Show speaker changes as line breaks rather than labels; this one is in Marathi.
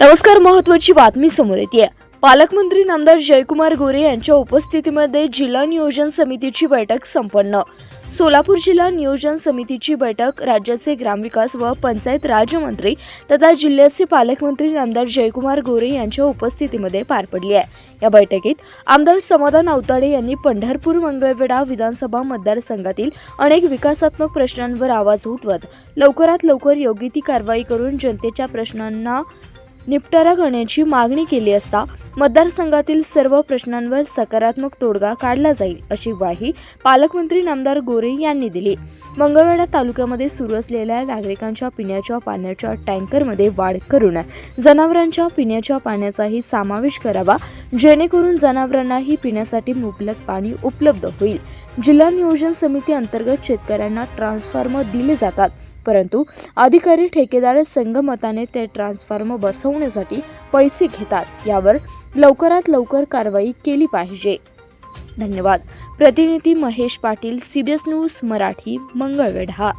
नमस्कार महत्वाची बातमी समोर येते पालकमंत्री नामदार जयकुमार गोरे यांच्या उपस्थितीमध्ये जिल्हा नियोजन समितीची बैठक संपन्न. सोलापूर जिल्हा नियोजन समितीची बैठक राज्याचे ग्रामविकास व पंचायत राज्यमंत्री तथा जिल्ह्याचे पालकमंत्री नामदार जयकुमार गोरे यांच्या उपस्थितीमध्ये पार पडली आहे. या बैठकीत आमदार समाधान अवताडे यांनी पंढरपूर मंगळवेढा विधानसभा मतदारसंघातील अनेक विकासात्मक प्रश्नांवर आवाज उठवत लवकरात लवकर योग्य ती कारवाई करून जनतेच्या प्रश्नांना निपटारा करण्याची मागणी केली असता मतदारसंघातील सर्व प्रश्नांवर सकारात्मक तोडगा काढला जाईल अशी ग्वाही पालकमंत्री नामदार गोरे यांनी दिली. मंगळवेढा तालुक्यामध्ये सुरू असलेल्या नागरिकांच्या पिण्याच्या पाण्याच्या टँकरमध्ये वाढ करून जनावरांच्या पिण्याच्या पाण्याचाही समावेश करावा जेणेकरून जनावरांनाही पिण्यासाठी मुबलक पाणी उपलब्ध होईल. जिल्हा नियोजन समिती अंतर्गत शेतकऱ्यांना ट्रान्सफॉर्मर दिले जातात. परंतु अधिकारी ठेकेदार संगमताने ते ट्रान्सफॉर्मर बसवण्यासाठी पैसे घेतात. यावर लवकरात लवकर कारवाई केली पाहिजे. धन्यवाद. प्रतिनिधी महेश पाटील सीबीएस न्यूज मराठी मंगळवेढा.